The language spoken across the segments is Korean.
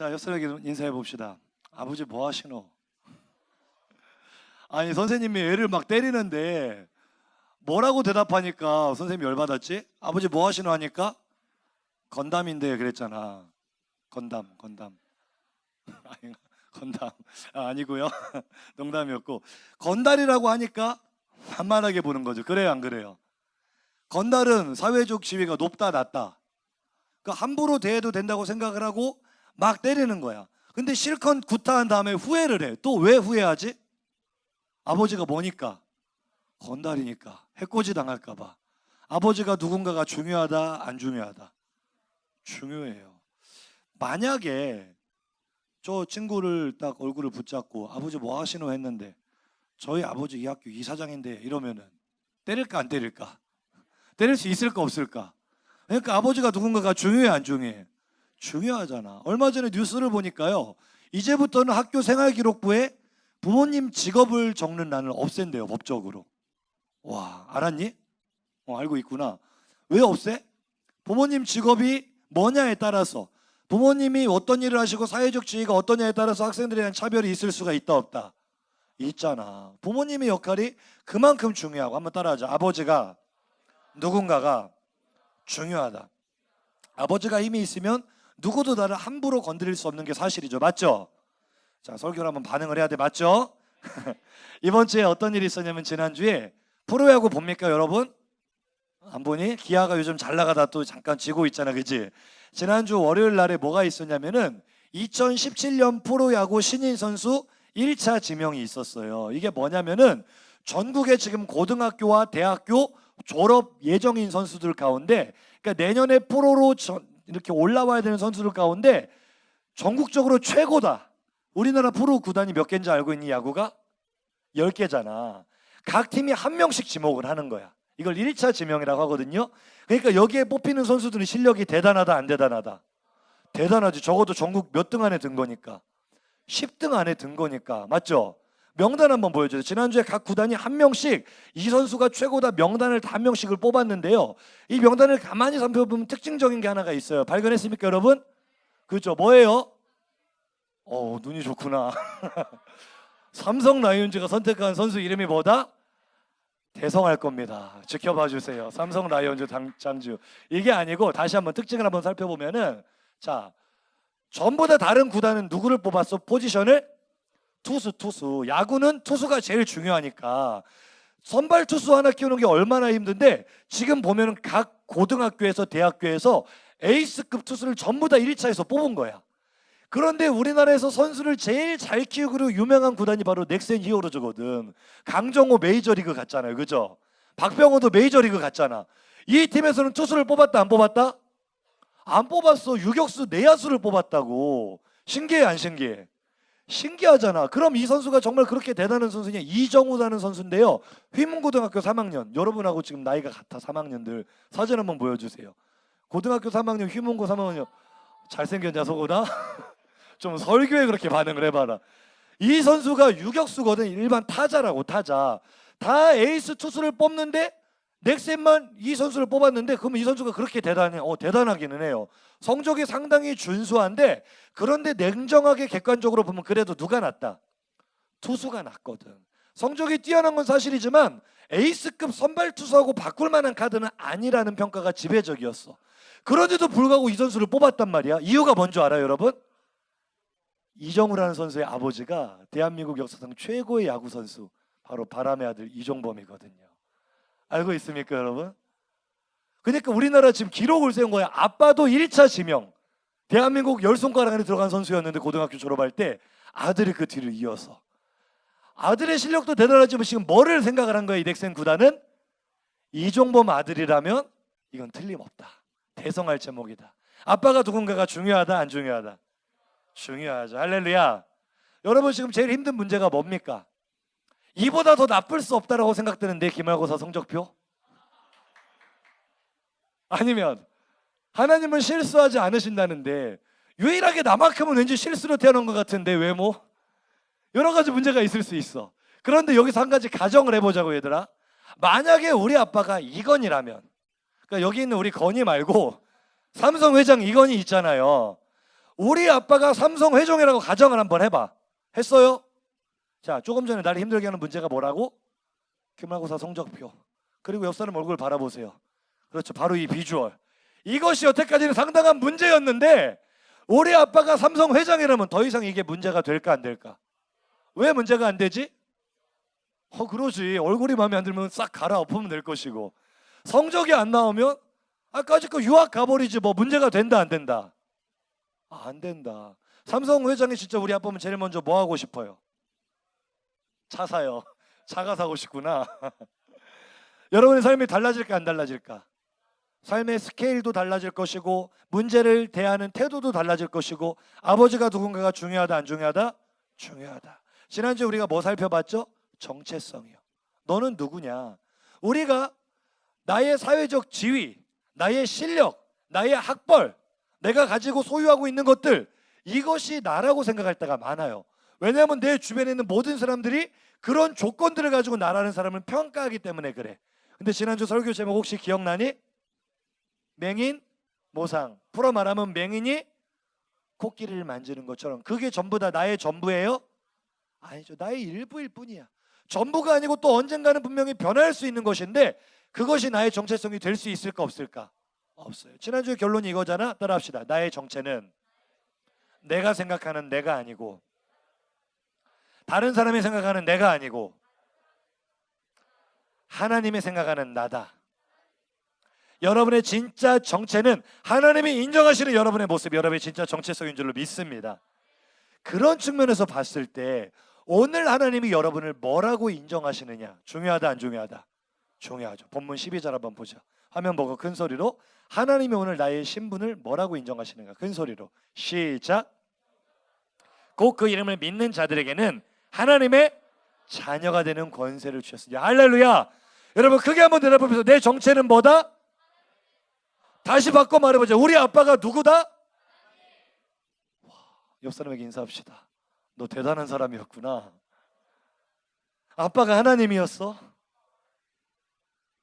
자, 옆사람에게 인사해 봅시다. 아버지 뭐 하시노? 아니 선생님이 애를 막 때리는데 뭐라고 대답하니까 선생님이 열받았지? 아버지 뭐 하시노 하니까 건담인데 그랬잖아. 건담, 건담. 건담 아, 아니고요. 농담이었고 건달이라고 하니까 만만하게 보는 거죠. 그래요, 안 그래요? 건달은 사회적 지위가 높다, 낮다. 그러니까 함부로 대해도 된다고 생각을 하고 막 때리는 거야. 근데 실컷 구타한 다음에 후회를 해. 또 왜 후회하지? 아버지가 뭐니까? 건달이니까. 해코지 당할까 봐. 아버지가 누군가가 중요하다, 안 중요하다? 중요해요. 만약에 저 친구를 딱 얼굴을 붙잡고 아버지 뭐 하시노 했는데 저희 아버지 이 학교 이사장인데 이러면은 때릴까 안 때릴까? 때릴 수 있을까 없을까? 그러니까 아버지가 누군가가 중요해 안 중요해? 중요하잖아. 얼마 전에 뉴스를 보니까요. 이제부터는 학교 생활 기록부에 부모님 직업을 적는欄을 없앤대요 법적으로. 와 알았니? 어, 알고 있구나. 왜 없애? 부모님 직업이 뭐냐에 따라서 부모님이 어떤 일을 하시고 사회적 지위가 어떠냐에 따라서 학생들에 대한 차별이 있을 수가 있다 없다. 있잖아. 부모님의 역할이 그만큼 중요하고 한번 따라하자. 아버지가 누군가가 중요하다. 아버지가 힘이 있으면 누구도 나를 함부로 건드릴 수 없는 게 사실이죠. 맞죠? 자, 설교를 한번 반응을 해야 돼. 맞죠? 이번 주에 어떤 일이 있었냐면 지난주에 프로야구 봅니까, 여러분? 안 보니? 기아가 요즘 잘 나가다 또 잠깐 지고 있잖아. 그지 지난주 월요일 날에 뭐가 있었냐면은 2017년 프로야구 신인 선수 1차 지명이 있었어요. 이게 뭐냐면은 전국의 지금 고등학교와 대학교 졸업 예정인 선수들 가운데 그러니까 내년에 프로로 전- 이렇게 올라와야 되는 선수들 가운데 전국적으로 최고다. 우리나라 프로 구단이 몇 개인지 알고 있니 야구가? 10개잖아. 각 팀이 한 명씩 지목을 하는 거야. 이걸 1차 지명이라고 하거든요. 그러니까 여기에 뽑히는 선수들의 실력이 대단하다 안 대단하다. 대단하지. 적어도 전국 몇 등 안에 든 거니까. 10등 안에 든 거니까. 맞죠? 명단 한번 보여줘요. 지난주에 각 구단이 한 명씩 이 선수가 최고다 명단을 다한 명씩을 뽑았는데요. 이 명단을 가만히 살펴보면 특징적인 게 하나가 있어요. 발견했습니까, 여러분? 그죠? 뭐예요? 어, 눈이 좋구나. 삼성 라이온즈가 선택한 선수 이름이 뭐다? 대성할 겁니다. 지켜봐 주세요. 삼성 라이온즈 당- 장주. 이게 아니고 다시 한번 특징을 한번 살펴보면은 자, 전부 다 다른 구단은 누구를 뽑았어? 포지션을 투수 투수. 야구는 투수가 제일 중요하니까 선발 투수 하나 키우는 게 얼마나 힘든데 지금 보면은 각 고등학교에서 대학교에서 에이스급 투수를 전부 다 1차에서 뽑은 거야. 그런데 우리나라에서 선수를 제일 잘 키우기로 유명한 구단이 바로 넥센 히어로즈거든. 강정호 메이저리그 갔잖아요. 그죠? 박병호도 메이저리그 갔잖아. 이 팀에서는 투수를 뽑았다 안 뽑았다? 안 뽑았어. 유격수 내야수를 뽑았다고. 신기해 안 신기해? 신기하잖아. 그럼 이 선수가 정말 그렇게 대단한 선수냐? 이정우라는 선수인데요. 휘문고등학교 3학년. 여러분하고 지금 나이가 같아 3학년들. 사진 한번 보여주세요. 고등학교 3학년 휘문고 3학년. 잘생겼냐 속보다? 좀 설교에 그렇게 반응을 해봐라. 이 선수가 유격수거든. 일반 타자라고 타자. 다 에이스 투수를 뽑는데 넥센만 이 선수를 뽑았는데 그러면 이 선수가 그렇게 대단해? 어 대단하기는 해요. 성적이 상당히 준수한데 그런데 냉정하게 객관적으로 보면 그래도 누가 낫다? 투수가 낫거든. 성적이 뛰어난 건 사실이지만 에이스급 선발 투수하고 바꿀 만한 카드는 아니라는 평가가 지배적이었어. 그런데도 불구하고 이 선수를 뽑았단 말이야. 이유가 뭔지 알아요, 여러분? 이정우라는 선수의 아버지가 대한민국 역사상 최고의 야구 선수 바로 바람의 아들 이종범이거든요. 알고 있습니까, 여러분? 그러니까 우리나라 지금 기록을 세운 거야. 아빠도 1차 지명. 대한민국 열 손가락 안에 들어간 선수였는데 고등학교 졸업할 때 아들이 그 뒤를 이어서 아들의 실력도 대단하지만 지금 뭐를 생각을 한 거야 이 넥센 구단은 이종범 아들이라면 이건 틀림없다. 대성할 제목이다. 아빠가 누군가가 중요하다 안 중요하다. 중요하죠. 할렐루야. 여러분 지금 제일 힘든 문제가 뭡니까? 이보다 더 나쁠 수 없다라고 생각되는데 기말고사 성적표? 아니면 하나님은 실수하지 않으신다는데 유일하게 나만큼은 왠지 실수로 태어난 것 같은데 외모? 여러 가지 문제가 있을 수 있어. 그런데 여기서 한 가지 가정을 해보자고 얘들아. 만약에 우리 아빠가 이건이라면, 그러니까 여기 있는 우리 건이 말고 삼성 회장 이건이 있잖아요. 우리 아빠가 삼성 회종이라고 가정을 한번 해봐. 했어요? 자, 조금 전에 나를 힘들게 하는 문제가 뭐라고? 기말고사 성적표. 그리고 옆 사람 얼굴 바라보세요. 그렇죠. 바로 이 비주얼. 이것이 여태까지는 상당한 문제였는데 우리 아빠가 삼성 회장이라면 더 이상 이게 문제가 될까 안 될까? 왜 문제가 안 되지? 어 그러지. 얼굴이 마음에 안 들면 싹 갈아엎으면 될 것이고 성적이 안 나오면 아까지 거 유학 가버리지 뭐 문제가 된다 안 된다? 아, 안 된다. 삼성 회장이 진짜 우리 아빠면 제일 먼저 뭐 하고 싶어요? 차 사요. 차가 사고 싶구나. 여러분의 삶이 달라질까 안 달라질까? 삶의 스케일도 달라질 것이고 문제를 대하는 태도도 달라질 것이고 아버지가 누군가가 중요하다 안 중요하다? 중요하다. 지난주에 우리가 뭐 살펴봤죠? 정체성이요. 너는 누구냐? 우리가 나의 사회적 지위, 나의 실력, 나의 학벌, 내가 가지고 소유하고 있는 것들 이것이 나라고 생각할 때가 많아요. 왜냐하면 내 주변에 있는 모든 사람들이 그런 조건들을 가지고 나라는 사람을 평가하기 때문에 그래. 근데 지난주 설교 제목 혹시 기억나니? 맹인 모상. 풀어 말하면 맹인이 코끼리를 만지는 것처럼 그게 전부 다 나의 전부예요? 아니죠. 나의 일부일 뿐이야. 전부가 아니고 또 언젠가는 분명히 변할 수 있는 것인데 그것이 나의 정체성이 될 수 있을까 없을까? 없어요. 지난주에 결론이 이거잖아. 따라합시다. 나의 정체는 내가 생각하는 내가 아니고 다른 사람이 생각하는 내가 아니고 하나님이 생각하는 나다. 여러분의 진짜 정체는 하나님이 인정하시는 여러분의 모습, 여러분의 진짜 정체성인 줄로 믿습니다. 그런 측면에서 봤을 때 오늘 하나님이 여러분을 뭐라고 인정하시느냐 중요하다 안 중요하다 중요하죠. 본문 12절 한번 보자. 화면 보고 큰 소리로 하나님이 오늘 나의 신분을 뭐라고 인정하시는가 큰 소리로 시작. 곧 그 이름을 믿는 자들에게는 하나님의 자녀가 되는 권세를 주셨습니다. 할렐루야. 여러분 크게 한번 대답해 보세요. 내 정체는 뭐다? 다시 바꿔 말해보자. 우리 아빠가 누구다? 와, 옆 사람에게 인사합시다. 너 대단한 사람이었구나. 아빠가 하나님이었어?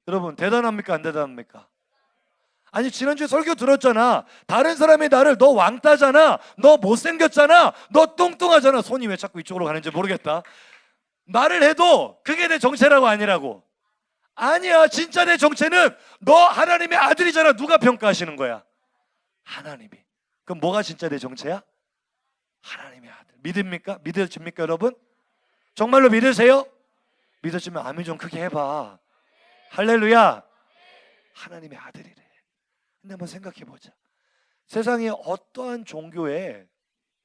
여러분 대단합니까 안 대단합니까? 아니 지난주에 설교 들었잖아. 다른 사람이 나를 너 왕따잖아. 너 못생겼잖아. 너 뚱뚱하잖아. 손이 왜 자꾸 이쪽으로 가는지 모르겠다. 말을 해도 그게 내 정체라고 아니라고. 아니야. 진짜 내 정체는 너 하나님의 아들이잖아. 누가 평가하시는 거야? 하나님이. 그럼 뭐가 진짜 내 정체야? 하나님의 아들. 믿습니까? 믿어집니까, 여러분? 정말로 믿으세요? 믿어지면 아멘 좀 크게 해봐. 할렐루야. 하나님의 아들이래. 근데 한번 생각해 보자. 세상에 어떠한 종교에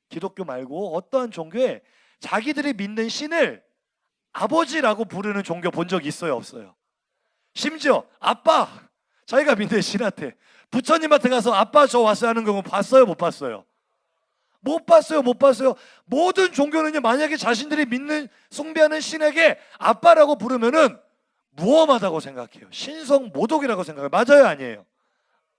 기독교 말고 어떠한 종교에 자기들이 믿는 신을 아버지라고 부르는 종교 본적 있어요, 없어요? 심지어 아빠 자기가 믿는 신한테 부처님한테 가서 아빠 저 왔어요 하는 경우 봤어요, 못 봤어요? 못 봤어요, 못 봤어요. 모든 종교는요, 만약에 자신들이 믿는 숭배하는 신에게 아빠라고 부르면은 무엄하다고 생각해요. 신성 모독이라고 생각해요. 맞아요, 아니에요?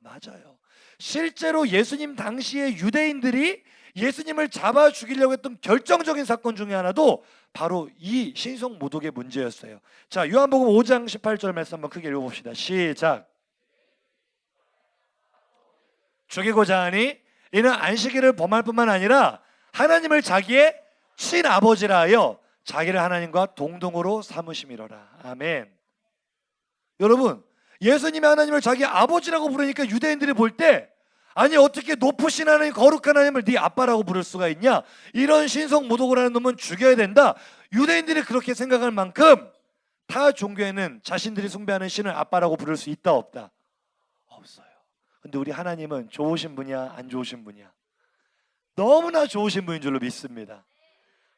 맞아요. 실제로 예수님 당시에 유대인들이 예수님을 잡아 죽이려고 했던 결정적인 사건 중에 하나도 바로 이 신성 모독의 문제였어요. 자, 요한복음 5장 18절 말씀 한번 크게 읽어봅시다. 시작. 죽이고자 하니 이는 안식일을 범할 뿐만 아니라 하나님을 자기의 친아버지라 하여 자기를 하나님과 동등으로 삼으심이로라. 아멘. 여러분, 예수님이 하나님을 자기 아버지라고 부르니까 유대인들이 볼 때 아니 어떻게 높으신 하나님 거룩한 하나님을 네 아빠라고 부를 수가 있냐? 이런 신성 모독을 하는 놈은 죽여야 된다. 유대인들이 그렇게 생각할 만큼 타 종교에는 자신들이 숭배하는 신을 아빠라고 부를 수 있다 없다? 없어요. 근데 우리 하나님은 좋으신 분이야 안 좋으신 분이야? 너무나 좋으신 분인 줄로 믿습니다.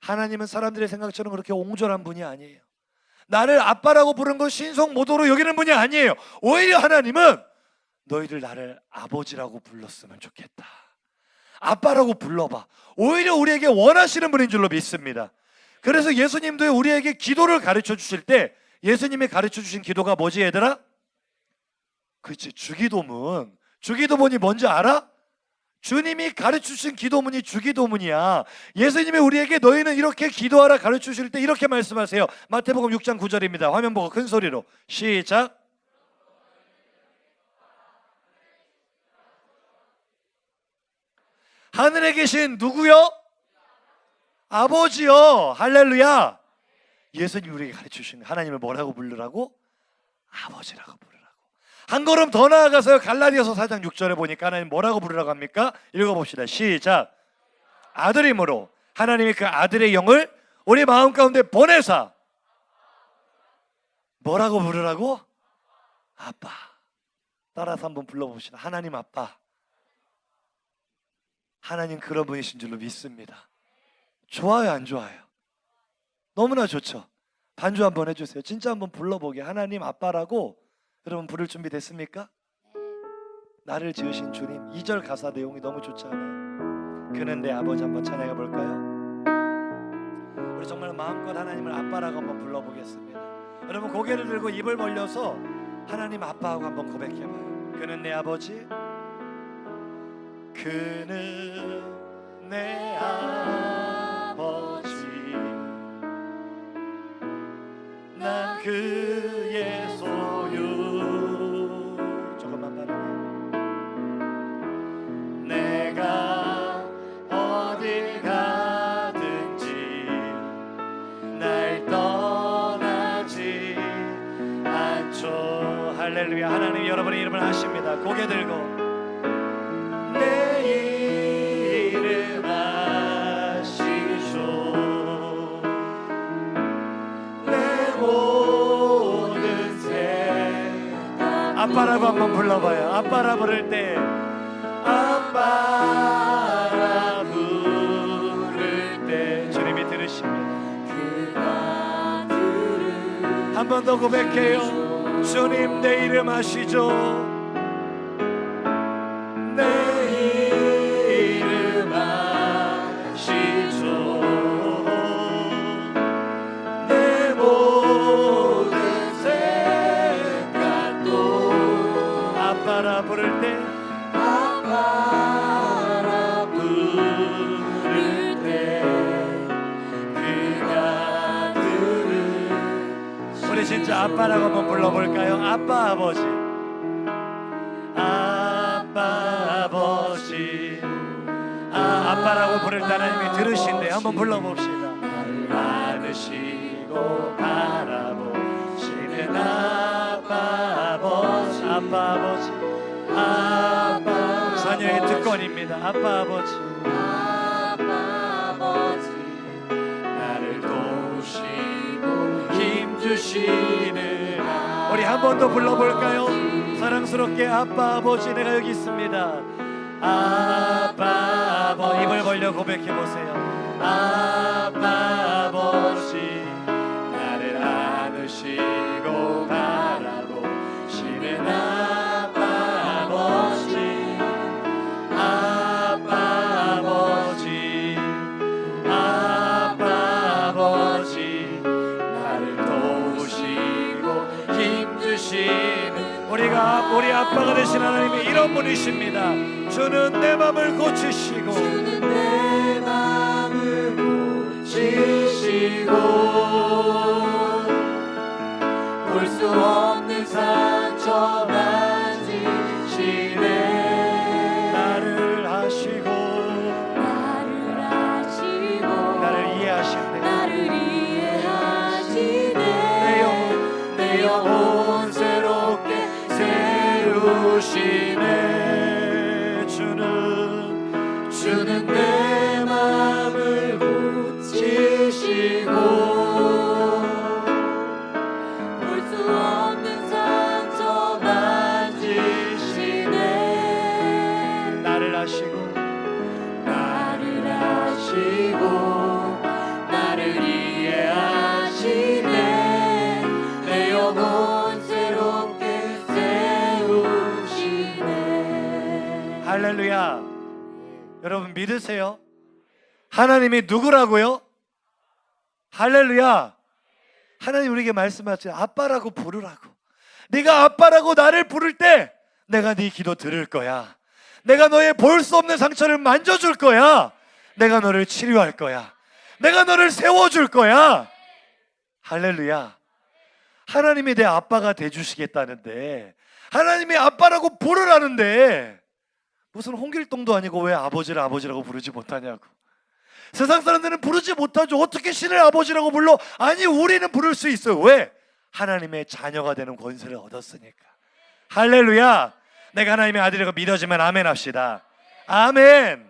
하나님은 사람들의 생각처럼 그렇게 옹졸한 분이 아니에요 나를 아빠라고 부른 건 신성 모독으로 여기는 분이 아니에요. 오히려 하나님은 너희들 나를 아버지라고 불렀으면 좋겠다. 아빠라고 불러봐. 오히려 우리에게 원하시는 분인 줄로 믿습니다. 그래서 예수님도 우리에게 기도를 가르쳐 주실 때 예수님이 가르쳐 주신 기도가 뭐지 얘들아? 그렇지 주기도문. 주기도문이 뭔지 알아? 주님이 가르쳐 주신 기도문이 주기도문이야. 예수님이 우리에게 너희는 이렇게 기도하라 가르쳐 주실 때 이렇게 말씀하세요. 마태복음 6장 9절입니다. 화면 보고 큰 소리로 시작. 하늘에 계신 누구요? 아버지요. 할렐루야. 예수님 우리에게 주시는 하나님을 뭐라고 부르라고? 아버지라고 부르라고. 한 걸음 더 나아가서 갈라디아서 4장 6절에 보니까 하나님 뭐라고 부르라고 합니까? 읽어봅시다. 시작. 아들이므로 하나님이 그 아들의 영을 우리 마음 가운데 보내사 뭐라고 부르라고? 아빠. 따라서 한번 불러봅시다. 하나님 아빠. 하나님 그런 분이신 줄로 믿습니다. 좋아요, 안 좋아요? 너무나 좋죠. 반주 한번 해주세요. 진짜 한번 불러보게. 하나님 아빠라고 여러분 부를 준비 됐습니까? 나를 지으신 주님. 2절 가사 내용이 너무 좋지 않아요? 그는 내 아버지 한번 찬양해 볼까요? 우리 정말 마음껏 하나님을 아빠라고 한번 불러보겠습니다. 여러분 고개를 들고 입을 벌려서 하나님 아빠하고 한번 고백해봐요. 그는 내 아버지. 그는 내 아버지. 고개 들고 아빠라고 한번 불러봐요. 아빠라 부를 때 아빠라 부를 때 주님이 들으십니다. 한 번 더 고백해요. 주님 내 이름 아시죠? 아빠라고 한번 불러볼까요? 아빠 아버지. 아빠 아버지. 아 아빠라고 부를 때 하나님이 들으신대. 한번 불러봅시다. 안으시고 바라보시는 아빠 아버지. 아빠 아버지. 아빠 자녀의 특권입니다. 아빠 아버지 주시는 우리 한 번 더 불러볼까요? 사랑스럽게 아빠 아버지 내가 여기 있습니다. 아빠 아버 입을 벌려 고백해보세요. 아빠 아빠가 되신 하나님이 이런 분이십니다. 주는 내 맘을 고치시고 내 맘을 고치시고 볼 수 없는 상처 하나님이 누구라고요? 할렐루야. 하나님 우리에게 말씀하세요. 아빠라고 부르라고. 네가 아빠라고 나를 부를 때 내가 네 기도 들을 거야. 내가 너의 볼 수 없는 상처를 만져줄 거야. 내가 너를 치료할 거야. 내가 너를 세워줄 거야. 할렐루야. 하나님이 내 아빠가 돼주시겠다는데 하나님이 아빠라고 부르라는데 무슨 홍길동도 아니고 왜 아버지를 아버지라고 부르지 못하냐고. 세상 사람들은 부르지 못하죠. 어떻게 신을 아버지라고 불러? 아니 우리는 부를 수 있어요. 왜? 하나님의 자녀가 되는 권세를 얻었으니까. 할렐루야. 내가 하나님의 아들이라고 믿어지면 아멘 합시다. 아멘.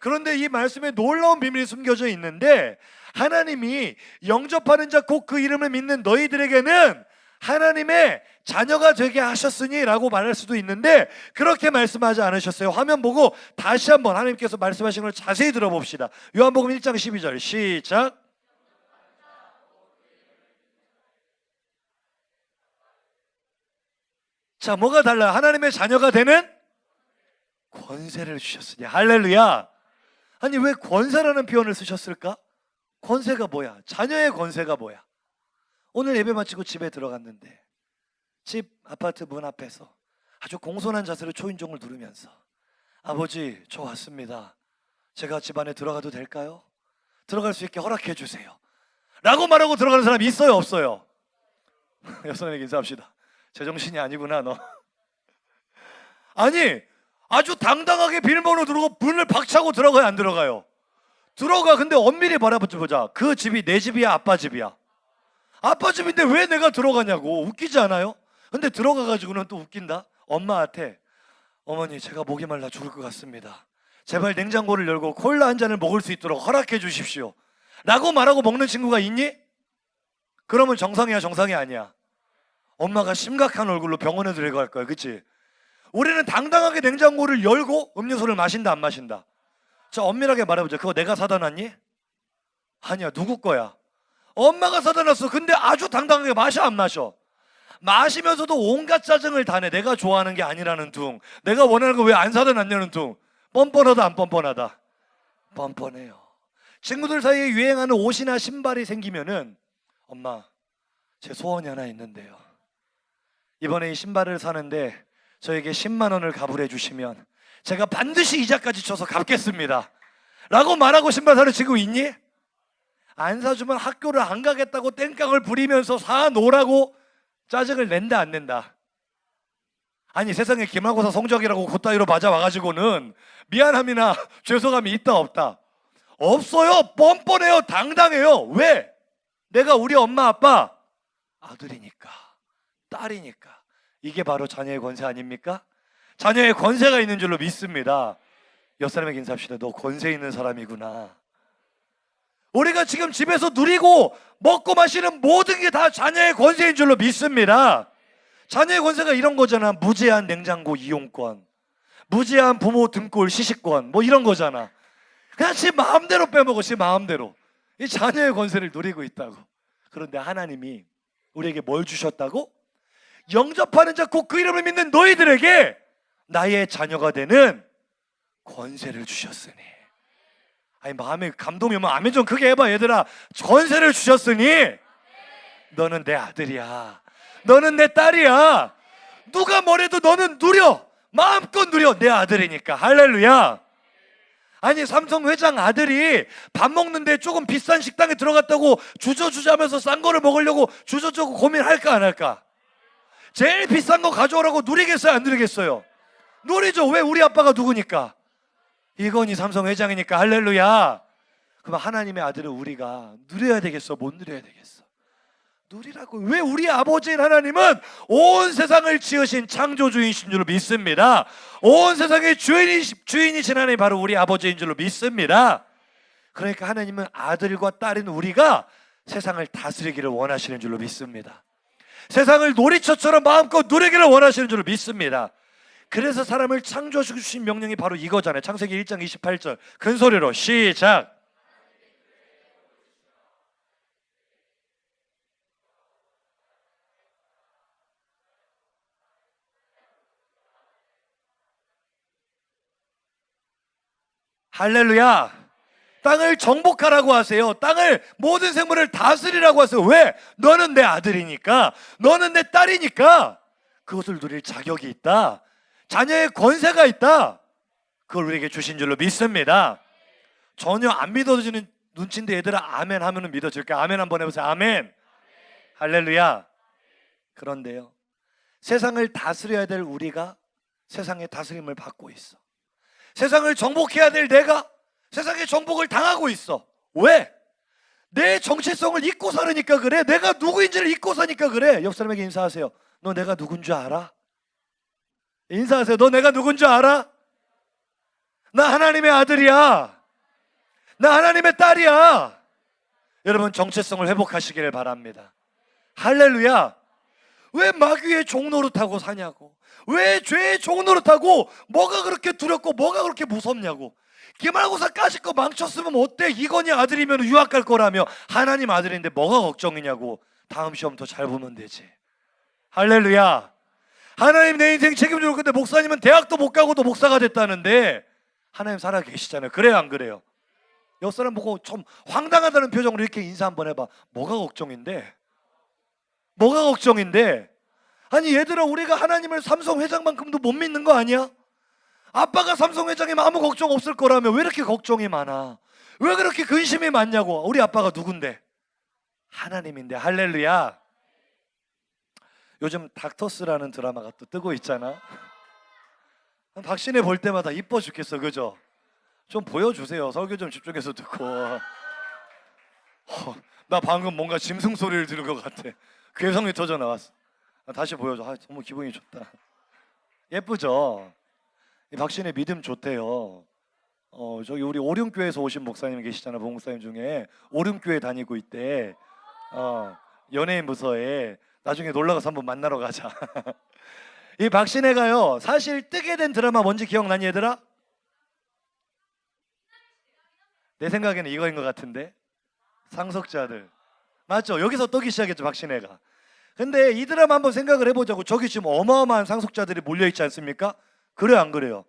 그런데 이 말씀에 놀라운 비밀이 숨겨져 있는데 하나님이 영접하는 자 곧 그 이름을 믿는 너희들에게는 하나님의 자녀가 되게 하셨으니라고 말할 수도 있는데 그렇게 말씀하지 않으셨어요. 화면 보고 다시 한번 하나님께서 말씀하신 걸 자세히 들어봅시다. 요한복음 1장 12절 시작. 자, 뭐가 달라요? 하나님의 자녀가 되는 권세를 주셨으니 할렐루야. 아니 왜 권세라는 표현을 쓰셨을까? 권세가 뭐야? 자녀의 권세가 뭐야? 오늘 예배 마치고 집에 들어갔는데 집 아파트 문 앞에서 아주 공손한 자세로 초인종을 누르면서 아버지 저 왔습니다. 제가 집 안에 들어가도 될까요? 들어갈 수 있게 허락해 주세요. 라고 말하고 들어가는 사람 있어요 없어요? 여선에게 인사합시다. 제정신이 아니구나 너. 아니 아주 당당하게 비밀번호 누르고 문을 박차고 들어가요 안 들어가요? 들어가 근데 엄밀히 바라보자 그 집이 내 집이야 아빠 집이야 아빠 집인데 왜 내가 들어가냐고 웃기지 않아요? 근데 들어가 가지고는 또 웃긴다 엄마한테 어머니 제가 목이 말라 죽을 것 같습니다 제발 냉장고를 열고 콜라 한 잔을 먹을 수 있도록 허락해 주십시오 라고 말하고 먹는 친구가 있니? 그러면 정상이야 정상이 아니야 엄마가 심각한 얼굴로 병원에 들어갈 거야 그치? 우리는 당당하게 냉장고를 열고 음료수를 마신다 안 마신다 자 엄밀하게 말해보자 그거 내가 사다 놨니? 아니야 누구 거야? 엄마가 사다 놨어 근데 아주 당당하게 마셔 안 마셔? 마시면서도 온갖 짜증을 다내 내가 좋아하는 게 아니라는 둥 내가 원하는 거 왜 안 사다 놨냐는 둥 뻔뻔하다 안 뻔뻔하다? 뻔뻔해요 친구들 사이에 유행하는 옷이나 신발이 생기면은 엄마 제 소원이 하나 있는데요 이번에 이 신발을 사는데 저에게 10만 원을 가불해 주시면 제가 반드시 이자까지 쳐서 갚겠습니다. 라고 말하고 신발 사는 친구 있니? 안 사주면 학교를 안 가겠다고 땡깡을 부리면서 사놓으라고 짜증을 낸다 안 낸다? 아니 세상에 기말고사 성적이라고 그따위로 맞아와가지고는 미안함이나 죄송함이 있다 없다? 없어요 뻔뻔해요 당당해요 왜? 내가 우리 엄마 아빠 아들이니까 딸이니까 이게 바로 자녀의 권세 아닙니까? 자녀의 권세가 있는 줄로 믿습니다. 옆 사람에게 인사합시다. 너 권세 있는 사람이구나. 우리가 지금 집에서 누리고 먹고 마시는 모든 게 다 자녀의 권세인 줄로 믿습니다. 자녀의 권세가 이런 거잖아. 무제한 냉장고 이용권, 무제한 부모 등골 시식권, 뭐 이런 거잖아. 그냥 지 마음대로 빼먹어, 지 마음대로. 이 자녀의 권세를 누리고 있다고. 그런데 하나님이 우리에게 뭘 주셨다고? 영접하는 자 곧 그 이름을 믿는 너희들에게 나의 자녀가 되는 권세를 주셨으니 아니 마음에 감동이 오면 아멘 좀 크게 해봐 얘들아. 권세를 주셨으니 너는 내 아들이야. 너는 내 딸이야. 누가 뭐래도 너는 누려. 마음껏 누려. 내 아들이니까. 할렐루야. 아니 삼성 회장 아들이 밥 먹는데 조금 비싼 식당에 들어갔다고 주저주저하면서 싼 거를 먹으려고 주저주저 고민할까 안 할까? 제일 비싼 거 가져오라고 누리겠어요 안 누리겠어요? 누리죠. 왜 우리 아빠가 누구니까 이건희 삼성 회장이니까 할렐루야. 그럼 하나님의 아들을 우리가 누려야 되겠어? 못 누려야 되겠어? 누리라고. 왜 우리 아버지인 하나님은 온 세상을 지으신 창조주이신 줄로 믿습니다. 온 세상의 주인이, 주인이신 하나님 바로 우리 아버지인 줄로 믿습니다. 그러니까 하나님은 아들과 딸인 우리가 세상을 다스리기를 원하시는 줄로 믿습니다. 세상을 놀이터처럼 마음껏 누리기를 원하시는 줄로 믿습니다. 그래서 사람을 창조해 주신 명령이 바로 이거잖아요. 창세기 1장 28절. 큰 소리로 시작. 할렐루야. 땅을 정복하라고 하세요. 땅을 모든 생물을 다스리라고 하세요. 왜? 너는 내 아들이니까, 너는 내 딸이니까 그것을 누릴 자격이 있다. 자녀의 권세가 있다. 그걸 우리에게 주신 줄로 믿습니다. 전혀 안 믿어지는 눈치인데 얘들아 아멘 하면은 믿어질까? 아멘 한번 해보세요. 아멘. 할렐루야. 그런데요. 세상을 다스려야 될 우리가 세상의 다스림을 받고 있어. 세상을 정복해야 될 내가 세상의 정복을 당하고 있어. 왜? 내 정체성을 잊고 살으니까 그래. 내가 누구인지를 잊고 사니까 그래. 옆 사람에게 인사하세요. 너 내가 누군 줄 알아? 인사하세요. 너 내가 누군 줄 알아? 나 하나님의 아들이야. 나 하나님의 딸이야. 여러분 정체성을 회복하시기를 바랍니다. 할렐루야. 왜 마귀의 종노릇하고 사냐고. 왜 죄의 종노릇하고 뭐가 그렇게 두렵고 뭐가 그렇게 무섭냐고. 기말고사 까짓 거 망쳤으면 어때? 이건희 아들이면 유학 갈 거라며 하나님 아들인데 뭐가 걱정이냐고. 다음 시험 더 잘 보면 되지. 할렐루야. 하나님 내 인생 책임지고 근데 목사님은 대학도 못 가고도 목사가 됐다는데 하나님 살아 계시잖아요. 그래요, 안 그래요? 옆 사람 보고 좀 황당하다는 표정으로 이렇게 인사 한번 해봐. 뭐가 걱정인데? 뭐가 걱정인데? 아니 얘들아 우리가 하나님을 삼성 회장만큼도 못 믿는 거 아니야? 아빠가 삼성 회장이면 아무 걱정 없을 거라며 왜 이렇게 걱정이 많아? 왜 그렇게 근심이 많냐고? 우리 아빠가 누군데? 하나님인데 할렐루야. 요즘 닥터스라는 드라마가 또 뜨고 있잖아. 박신혜 볼 때마다 이뻐 죽겠어, 그죠? 좀 보여주세요. 설교 좀 집중해서 듣고. 어, 나 방금 뭔가 짐승 소리를 들은 것 같아. 괴성이 터져 나왔어. 아, 다시 보여줘. 아, 너무 기분이 좋다. 예쁘죠? 이 박신혜 믿음 좋대요. 어, 저기 우리 오륜교회에서 오신 목사님 계시잖아, 봉목사님 중에 오륜교회 다니고 있대. 어, 연예인 부서에 나중에 놀러 가서 한번 만나러 가자. 이 박신혜가요, 사실 뜨게 된 드라마 뭔지 기억나니 얘들아? 내 생각에는 이거인 것 같은데 상속자들 맞죠? 여기서 떠기 시작했죠 박신혜가. 근데 이 드라마 한번 생각을 해보자고 저기 지금 어마어마한 상속자들이 몰려 있지 않습니까? 그래 안 그래요?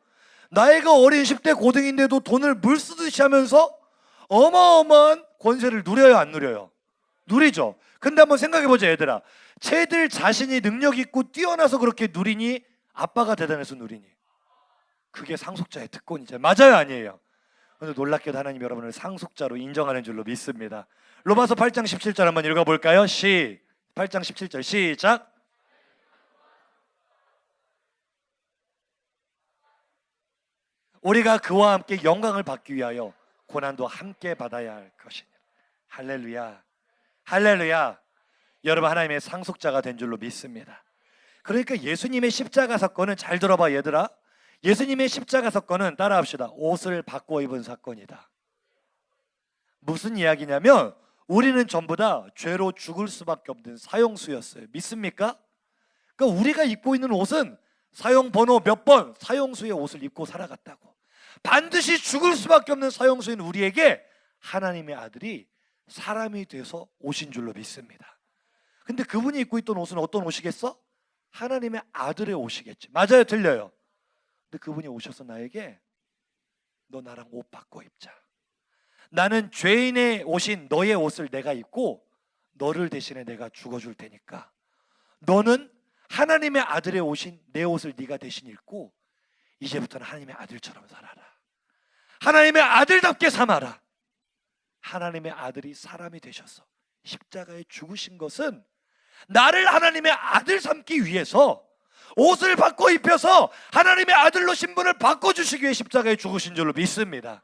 나이가 어린 10대 고등인데도 돈을 물 쓰듯이 하면서 어마어마한 권세를 누려요 안 누려요? 누리죠. 근데 한번 생각해 보자 얘들아. 쟤들 자신이 능력 있고 뛰어나서 그렇게 누리니 아빠가 대단해서 누리니 그게 상속자의 특권이죠. 맞아요 아니에요? 오늘 놀랍게도 하나님 여러분을 상속자로 인정하는 줄로 믿습니다. 로마서 8장 17절 한번 읽어볼까요? 시 8장 17절 시작. 우리가 그와 함께 영광을 받기 위하여 고난도 함께 받아야 할 것이니 할렐루야 할렐루야 여러분 하나님의 상속자가 된 줄로 믿습니다. 그러니까 예수님의 십자가 사건은 잘 들어봐 얘들아 예수님의 십자가 사건은 따라합시다. 옷을 바꿔 입은 사건이다. 무슨 이야기냐면 우리는 전부 다 죄로 죽을 수밖에 없는 사형수였어요. 믿습니까? 그러니까 우리가 입고 있는 옷은 사형 번호 몇 번 사형수의 옷을 입고 살아갔다고. 반드시 죽을 수밖에 없는 사형수인 우리에게 하나님의 아들이 사람이 돼서 오신 줄로 믿습니다. 근데 그분이 입고 있던 옷은 어떤 옷이겠어? 하나님의 아들의 옷이겠지. 맞아요, 들려요. 근데 그분이 오셔서 나에게 너 나랑 옷 바꿔 입자. 나는 죄인의 옷인 너의 옷을 내가 입고 너를 대신에 내가 죽어줄 테니까 너는 하나님의 아들의 옷인 내 옷을 네가 대신 입고 이제부터는 하나님의 아들처럼 살아라. 하나님의 아들답게 삼아라. 하나님의 아들이 사람이 되셔서 십자가에 죽으신 것은 나를 하나님의 아들 삼기 위해서 옷을 바꿔 입혀서 하나님의 아들로 신분을 바꿔주시기 위해 십자가에 죽으신 줄로 믿습니다.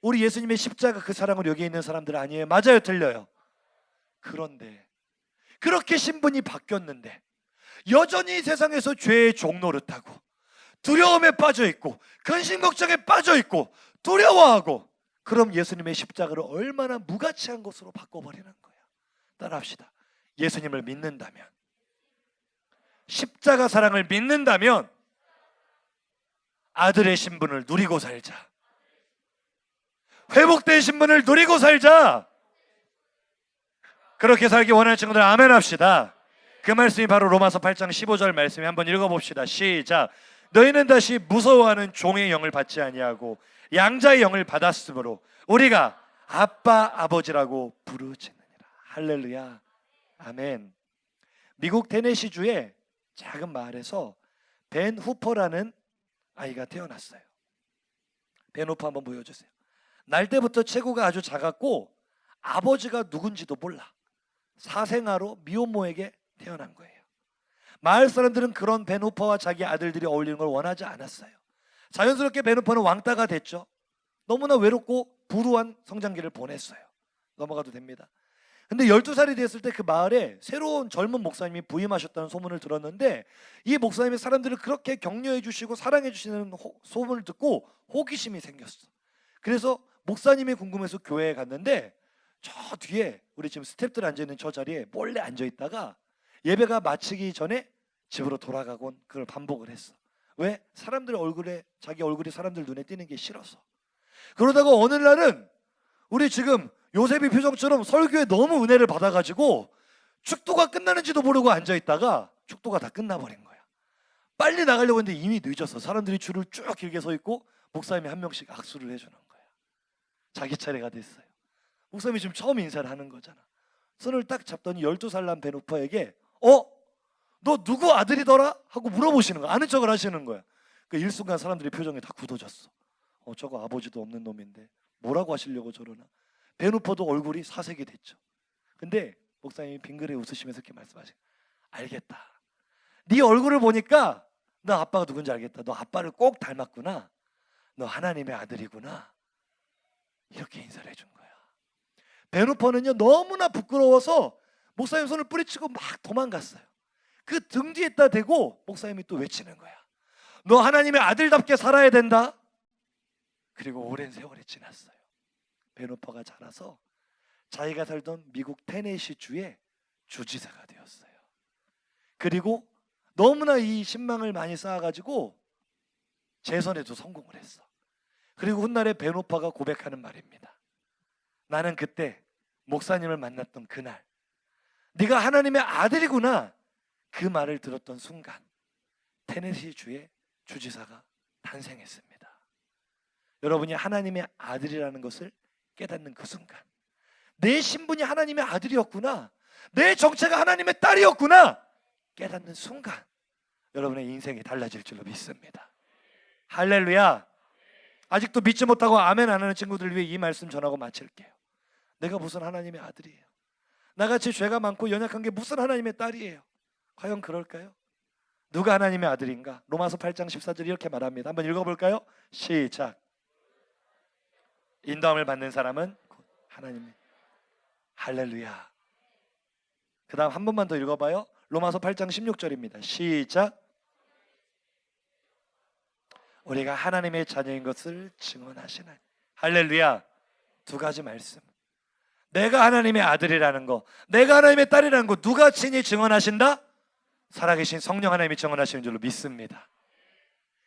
우리 예수님의 십자가 그 사랑을 여기 있는 사람들 아니에요? 맞아요, 틀려요. 그런데 그렇게 신분이 바뀌었는데 여전히 세상에서 죄의 종노릇하고 두려움에 빠져 있고 근심 걱정에 빠져 있고 두려워하고 그럼 예수님의 십자가를 얼마나 무가치한 것으로 바꿔버리는 거예요. 따라합시다. 예수님을 믿는다면 십자가 사랑을 믿는다면 아들의 신분을 누리고 살자. 회복된 신분을 누리고 살자. 그렇게 살기 원하는 친구들 아멘 합시다. 그 말씀이 바로 로마서 8장 15절 말씀이 한번 읽어봅시다. 시작. 너희는 다시 무서워하는 종의 영을 받지 아니하고 양자의 영을 받았으므로 우리가 아빠 아버지라고 부르짖느니라. 할렐루야. 아멘. 미국 테네시 주의 작은 마을에서 벤 후퍼라는 아이가 태어났어요. 벤 후퍼 한번 보여주세요. 날 때부터 체구가 아주 작았고 아버지가 누군지도 몰라. 사생아로 미혼모에게 태어난 거예요. 마을 사람들은 그런 벤 후퍼와 자기 아들들이 어울리는 걸 원하지 않았어요. 자연스럽게 베누퍼는 왕따가 됐죠. 너무나 외롭고 불우한 성장기를 보냈어요. 넘어가도 됩니다. 근데 12살이 됐을 때 그 마을에 새로운 젊은 목사님이 부임하셨다는 소문을 들었는데 이 목사님이 사람들을 그렇게 격려해 주시고 사랑해 주시는 호- 소문을 듣고 호기심이 생겼어. 그래서 목사님이 궁금해서 교회에 갔는데 저 뒤에 우리 지금 스탭들 앉아 있는 저 자리에 몰래 앉아 있다가 예배가 마치기 전에 집으로 돌아가곤 그걸 반복을 했어. 왜? 사람들 얼굴에 자기 얼굴이 사람들 눈에 띄는 게 싫어서. 그러다가 어느 날은 우리 지금 요셉이 표정처럼 설교에 너무 은혜를 받아가지고 축도가 끝나는지도 모르고 앉아 있다가 축도가 다 끝나버린 거야. 빨리 나가려고 했는데 이미 늦었어. 사람들이 줄을 쭉 길게 서 있고 목사님이 한 명씩 악수를 해주는 거야. 자기 차례가 됐어요. 목사님이 지금 처음 인사를 하는 거잖아. 손을 딱 잡더니 12살 난 베누퍼에게 어? 너 누구 아들이더라? 하고 물어보시는 거야. 아는 척을 하시는 거야. 그 일순간 사람들이 표정이 다 굳어졌어. 어 저거 아버지도 없는 놈인데 뭐라고 하시려고 저러나. 베누퍼도 얼굴이 사색이 됐죠. 근데 목사님이 빙그레 웃으시면서 이렇게 말씀하세요. 알겠다. 네 얼굴을 보니까 너 아빠가 누군지 알겠다. 너 아빠를 꼭 닮았구나. 너 하나님의 아들이구나. 이렇게 인사를 해준 거야. 베누퍼는요 너무나 부끄러워서 목사님 손을 뿌리치고 막 도망갔어요. 그 등 뒤에다 대고 목사님이 또 외치는 거야. 너 하나님의 아들답게 살아야 된다. 그리고 오랜 세월이 지났어요. 베누퍼가 자라서 자기가 살던 미국 테네시 주의 주지사가 되었어요. 그리고 너무나 이 신망을 많이 쌓아가지고 재선에도 성공을 했어. 그리고 훗날에 베노파가 고백하는 말입니다. 나는 그때 목사님을 만났던 그날 네가 하나님의 아들이구나 그 말을 들었던 순간 테네시 주의 주지사가 탄생했습니다. 여러분이 하나님의 아들이라는 것을 깨닫는 그 순간 내 신분이 하나님의 아들이었구나 내 정체가 하나님의 딸이었구나 깨닫는 순간 여러분의 인생이 달라질 줄로 믿습니다. 할렐루야. 아직도 믿지 못하고 아멘 안 하는 친구들 위해 이 말씀 전하고 마칠게요. 내가 무슨 하나님의 아들이에요. 나같이 죄가 많고 연약한 게 무슨 하나님의 딸이에요. 과연 그럴까요? 누가 하나님의 아들인가? 로마서 8장 14절 이렇게 말합니다. 한번 읽어볼까요? 시작. 인도함을 받는 사람은 곧 하나님의 할렐루야. 그 다음 한 번만 더 읽어봐요. 로마서 8장 16절입니다. 시작. 우리가 하나님의 자녀인 것을 증언하시나니. 할렐루야. 두 가지 말씀. 내가 하나님의 아들이라는 거, 내가 하나님의 딸이라는 거 누가 친히 증언하신다? 살아계신 성령 하나님이 증언하시는 줄로 믿습니다.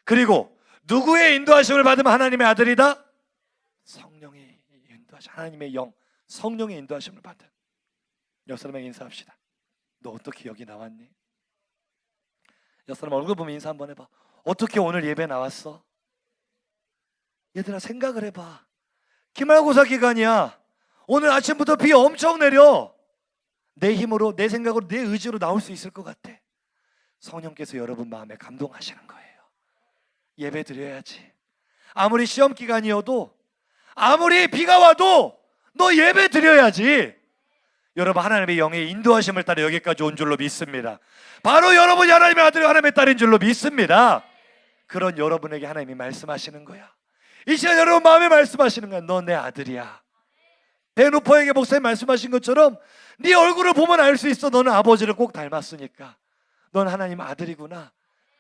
그리고 누구의 인도하심을 받으면 하나님의 아들이다? 성령의 인도하심, 하나님의 영, 성령의 인도하심을 받은 옆 사람에게 인사합시다. 너 어떻게 여기 나왔니? 옆 사람 얼굴 보면 인사 한번 해봐. 어떻게 오늘 예배 나왔어? 얘들아 생각을 해봐. 기말고사 기간이야. 오늘 아침부터 비 엄청 내려. 내 힘으로, 내 생각으로, 내 의지로 나올 수 있을 것 같아. 성령께서 여러분 마음에 감동하시는 거예요. 예배 드려야지. 아무리 시험 기간이어도, 아무리 비가 와도 너 예배 드려야지. 여러분 하나님의 영의 인도하심을 따라 여기까지 온 줄로 믿습니다. 바로 여러분이 하나님의 아들, 하나님의 딸인 줄로 믿습니다. 그런 여러분에게 하나님이 말씀하시는 거야. 이 시간 여러분 마음에 말씀하시는 거야. 너 내 아들이야. 베누퍼에게 목사님 말씀하신 것처럼 네 얼굴을 보면 알 수 있어. 너는 아버지를 꼭 닮았으니까. 넌 하나님 아들이구나.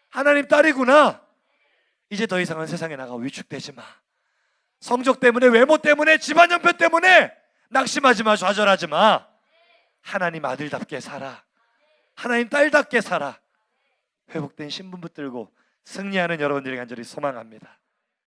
하나님 딸이구나. 이제 더 이상은 세상에 나가 위축되지 마. 성적 때문에 외모 때문에 집안 형편 때문에 낙심하지 마 좌절하지 마. 하나님 아들답게 살아. 하나님 딸답게 살아. 회복된 신분 붙들고 승리하는 여러분들이 간절히 소망합니다.